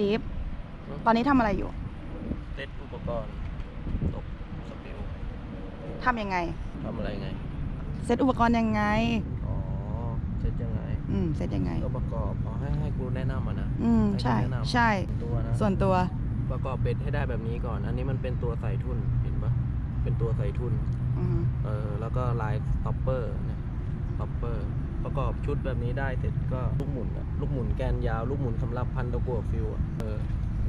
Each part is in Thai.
ลีฟตอนนี้ทำอะไรอยู่เซตอุปกรณ์ตกสปิลทำยังไง ทำอะไรไง เซตอุปกรณ์ยังไง อ๋อ เซตยังไงอืม เซตยังไงก็ประกอบอ๋อให้ให้กูแนะนำอะนะอืมใช่ให้แนะนำใช่ ตัวนะส่วนตัว ประกอบเป็ดให้ได้แบบนี้ก่อน อันนี้มันเป็นตัวใส่ทุ่นเห็นปะเป็นตัวใส่ทุ่น อืมเออแล้วก็ลายสต็อปเปอร์เนี่ยสต็อปเปอร์ ประกอบชุดแบบนี้ได้เสร็จก็ลูกหมุนอะลูกหมุนแกนยาว ลูกหมุนสำหรับพันตะกั่วฟิวอะเออ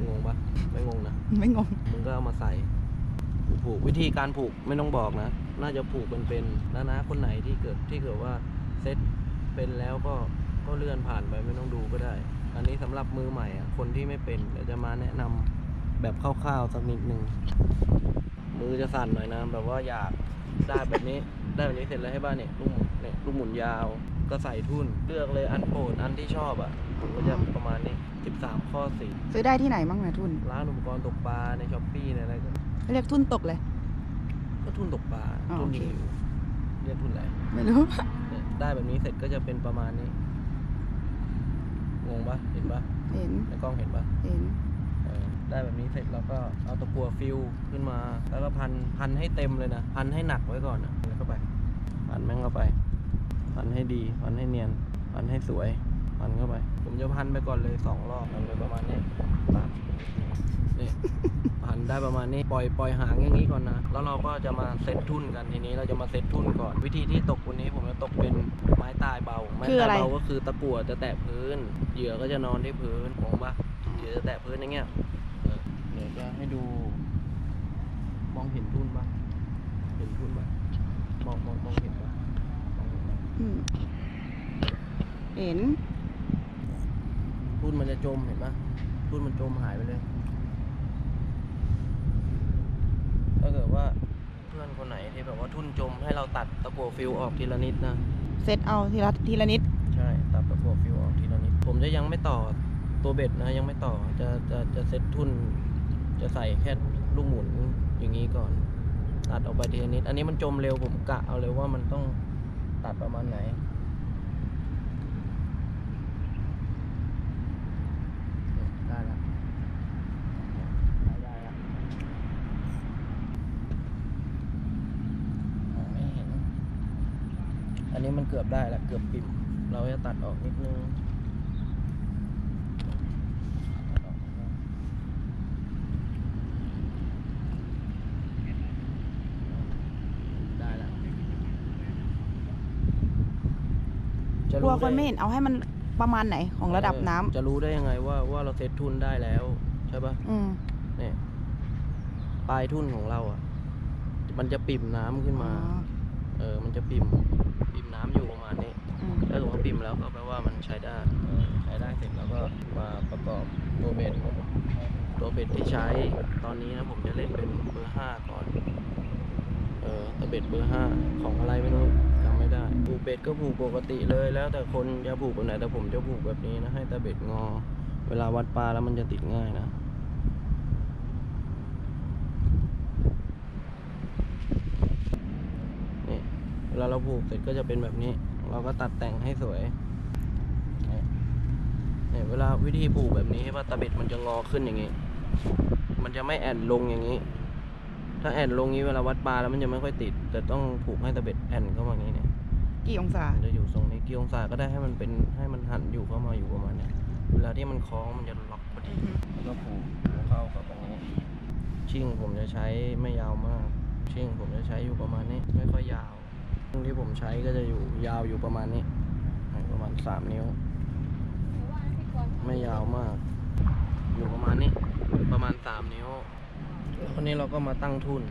งงปะไม่งงนะ ไม่งง มึงก็เอามาใส่ผูกวิธีการผูกไม่ต้องบอกนะ น่าจะผูกเป็นเป็นๆนะนะคนไหนที่เกิดที่เกิดว่าเซ็ตเป็นแล้วก็ก็เลื่อนผ่านไปไม่ต้องดูก็ได้ อันนี้สำหรับมือใหม่อะคนที่ไม่เป็นเดี๋ยวจะมาแนะนำแบบคร่าวๆสักนิดนึงมือจะสั่นหน่อยนะแบบว่าอยากได้แบบนี้ได้แบบนี้เสร็จแล้วให้บ้านเนี่ยลูกหมุนเนี่ยลูกหมุนยาว ก็ใส่ทุ่นเลือกเลยอันโปรดอันที่ชอบอะผมก็จะประมาณนี้ 13 ข้อสี่ซื้อได้ที่ไหนบ้างนะทุน ร้านอุปกรณ์ตกปลาในช้อปปี้ในอะไรก็เรียกทุนตกเลย ก็ทุนตกปลาอ๋อทุนโอเคยิงอยู่เรียกทุนอะไรไม่รู้ เนี่ยได้แบบนี้เสร็จก็จะเป็นประมาณนี้งงปะเห็นปะเห็นในกล้องเห็นปะ เห็น เออได้แบบนี้เสร็จแล้วก็เอาตะกัวฟิวขึ้นมา แล้วก็พันพันให้เต็มเลยนะ พันให้หนักไว้ก่อนนะแล้วเข้าไป พันแม่งเข้าไป พันให้ดี พันให้เนียน พันให้สวย พันเข้าไป ผมจะพันไปก่อนเลยสองรอบพันไปประมาณนี้ปั๊บนี่พันได้ประมาณนี้ ปล่อยปล่อยหางอย่างนี้ก่อนนะ แล้วเราก็จะมาเซตทุ่นกันทีนี้เราจะมาเซตทุ่นก่อน วิธีที่ตกวันนี้ผมจะตกเป็นไม้ตายเบา ไม้คือตาอะไรยเบาก็คือตะกั่วจะแตะพื้น เหยื่อก็จะนอนที่พื้นมองปะเหยื่อจะแตะพื้นอย่างเงี้ยเออเดี๋ยวจะให้ดู มองเห็นทุ่นปะเห็นทุ่นปะมองมองมองเห็นปะมอง เห็นปะอืมเห็นทุ่นมันจะจมเห็นปะทุ่นมันจมหายไปเลย ถ้าเกิดว่าเพื่อนคนไหนที่แบบว่าทุ่นจมให้เราตัดตะกั่วฟิวออกทีละนิดนะ เซตเอาทีละทีละนิด ใช่ ตัดตะกั่วฟิวออกทีละนิด ผมจะยังไม่ต่อตัวเบ็ดนะ ยังไม่ต่อ จะจะจะเซ็ตทุ่น จะใส่แค่ลูกหมุนอย่างนี้ก่อน ตัดออกไปทีละนิด อันนี้มันจมเร็วผมกะเอาเลยว่ามันต้อง ตัดประมาณไหน ได้แล้วได้แล้วมอไม่เห็น อันนี้มันเกือบได้แล้ว เกือบปิ่ม เราจะตัดออกนิดนึงตัดออกนิดนึงได้แล้วจะ กลัวรู้คนด้ไม่เห็นเอาให้มันประมาณไหนของระดับน้ำเออจะรู้ได้ยังไงว่าว่าเราเซตทุนได้แล้วใช่ปะอืมเนี่ยปลายทุ่นของเราอะ มันจะปิ่มน้ำขึ้นอ๋อมา เออ มันจะปิ่มปิ่มน้ำอยู่ประมาณนี้ อืมถ้าเกิดว่าปิ่มแล้วก็แปลว่ามันใช้ได้เออใช้ได้เสร็จแล้วก็มาประกอบตัวเบ็ดตัวเบ็ดที่ใช้ตอนนี้นะผมจะเล่นเป็นเบอร์ห้าก่อน เออตะเบ็ดเบอร์ห้าของอะไรไม่รู้จำ ได้ผูกเบ็ดก็ผูกปกติเลย แล้วแต่คนจะผูกแบบไหนแต่ผมจะผูกแบบนี้นะให้ตะเบ็ดงอ เวลาวัดปลาแล้วมันจะติดง่ายนะนี่เวลาเราผูกเสร็จก็จะเป็นแบบนี้ เราก็ตัดแต่งให้สวยเนี่ยเวลาวิธีผูกแบบนี้ว่าตะเบ็ดมันจะงอขึ้นอย่างนี้ มันจะไม่แอนลงอย่างนี้ถ้าแอนลงนี้เวลาวัดปลาแล้วมันจะไม่ค่อยติด แต่ต้องผูกให้ตะเบ็ดแอนเข้ามาอย่างนี้เนี่ย กี่องศามันจะอยู่ทรงนี้กี่องศาก็ได้ให้มันเป็นให้มันหันอยู่เข้ามาอยู่ประมาณเนี้ยเวลาที่มันคล้องมันจะล็อกพอดีแล้วก็ผูกเข้ากับอันนี้ ชิ่งผมจะใช้ไม่ยาวมาก ชิ่งผมจะใช้อยู่ประมาณนี้ไม่ค่อยยาวชิ่งที่ผมใช้ก็จะอยู่ยาวอยู่ประมาณนี้ประมาณสามนิ้ว ไม่ยาวมาก อยู่ประมาณนี้ประมาณสามนิ้วคนนี้เราก็มาตั้งทุน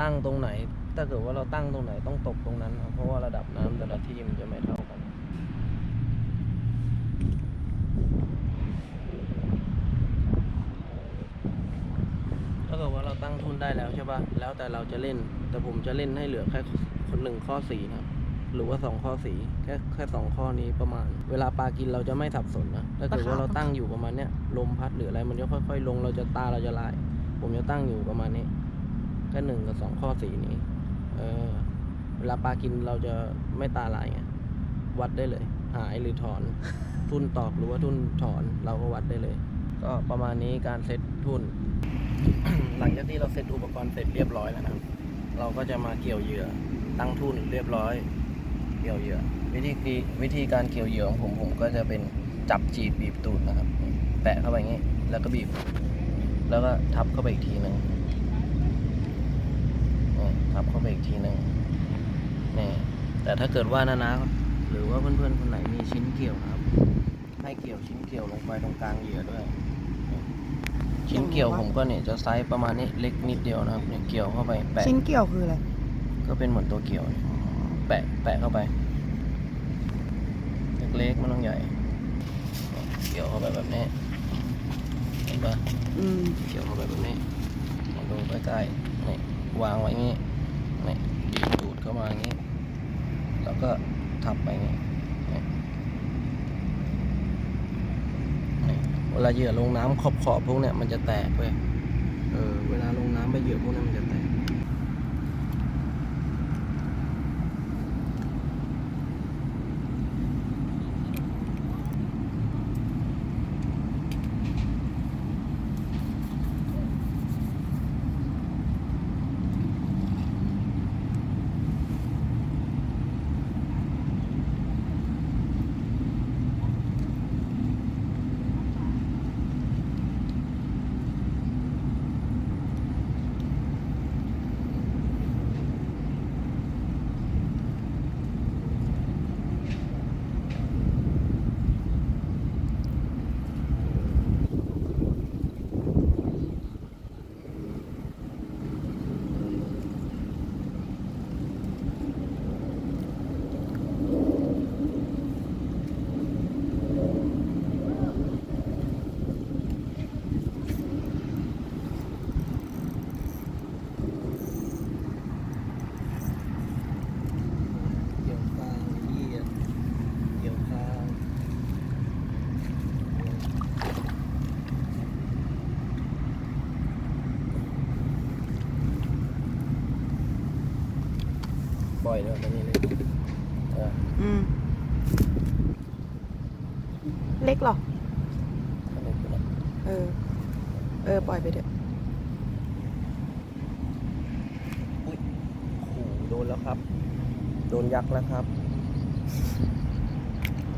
ตั้งตรงไหน ถ้าเกิดว่าเราตั้งตรงไหนต้องตกตรงนั้นนะเพราะว่าระดับน้ำแต่ละที่มันจะไม่เท่ากัน ถ้าเกิดว่าเราตั้งทุนได้แล้วใช่ปะแล้วแต่เราจะเล่น แต่ผมจะเล่นให้เหลือแค่คนหนึ่งข้อสีนะหรือว่าสองข้อสีแค่แค่สองข้อนี้ประมาณ เวลาปลากินเราจะไม่สับสนนะถ้าเกิดว่าเราตั้งอยู่ประมาณเนี้ยลมพัดหรืออะไรมันจะค่อย ๆ ลงเราจะตาเราจะลาย ผมจะตั้งอยู่ประมาณนี้แค่หนึ่งกับสองข้อสีนี้ เออเวลาปลากินเราจะไม่ตาลายไงวัดได้เลย หายหรือถอน ทุนตอกหรือว่าทุนถอนเราก็วัดได้เลย ก็ประมาณนี้การเซตทุน หลังจากที่เราเซตอุปกรณ์เสร็จเรียบร้อยแล้วนะครับเราก็จะมาเกี่ยวเหยื่อตั้งทุนเรียบร้อย เกี่ยวเหยื่อวิธีกีวิธีการเกี่ยวเหยื่อของผมผมก็จะเป็นจับจีบบีบตูดนะครับ แปะเข้าไปอย่างนี้ แล้วก็บีบ แล้วก็ทับเข้าไปอีกทีหนึ่ง นี่ทับเข้าไปอีกทีหนึ่งนี่แต่ถ้าเกิดว่านานาหรือว่าเพื่อนๆคนไหนมีชิ้นเกี่ยวนะครับ ให้เกี่ยวชิ้นเกี่ยวลงไปตรงกลางเหยื่อด้วย ชิ้นเกี่ยวผมก็เนี่ยจะไซส์ประมาณนี้เล็กนิดเดียวนะครับเนี่ยเกี่ยวเข้าไปแปะชิ้นเกี่ยวคืออะไร ก็เป็นเหมือนตัวเกี่ยวเนี่ยแปะแปะเข้าไป เล็กๆไม่ต้องใหญ่ เกี่ยวเข้าไปแบบนี้เห็นปะอืมเกี่ยวเข้าไปแบบนี้มาดูใกล้ๆนี่วางไว้อย่างนี้ นี่ดูดเข้ามาอย่างนี้ แล้วก็ทับไปอย่างนี้เวลาเหยื่อลงน้ำขอบขอบๆพวกเนี้ยมันจะแตกไปเออเวลาลงน้ำไปเหยื่อพวกเนี้ยมันจะแตก เกี่ยวกลางเหยียดเกี่ยวกลาง ปล่อยเลยตรงนี้เลยเอออืม เล็กเหรอ อันนี้คืออะไรเออ เออ ปล่อยไปเถอะ โอ้โหโดนแล้วครับ โดนยักษ์แล้วครับ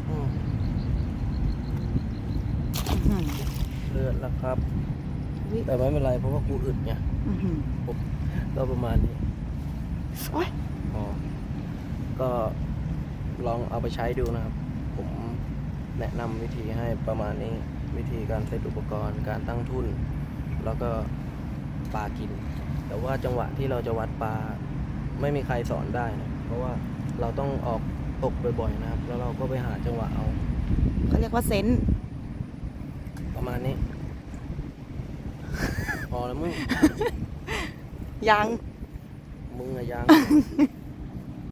อืมอื้อหือเลือดแล้วครับวิแต่ไม่เป็นไรเพราะว่ากูอึดไง อื้อหือก็ประมาณนี้ โอ๊ย อ๋อก็ลองเอาไปใช้ดูนะครับ ผมแนะนำวิธีให้ประมาณนี้วิธีการเซตอุปกรณ์การตั้งทุน แล้วก็ปลากิน แต่ว่าจังหวะที่เราจะวัดปลาไม่มีใครสอนได้นะเพราะว่าเราต้องออกตกบ่อยๆนะครับ แล้วเราก็ไปหาจังหวะเอาเขาเรียกว่าเซนส์ประมาณนี้ พอแล้วมึงยังมึงอะยัง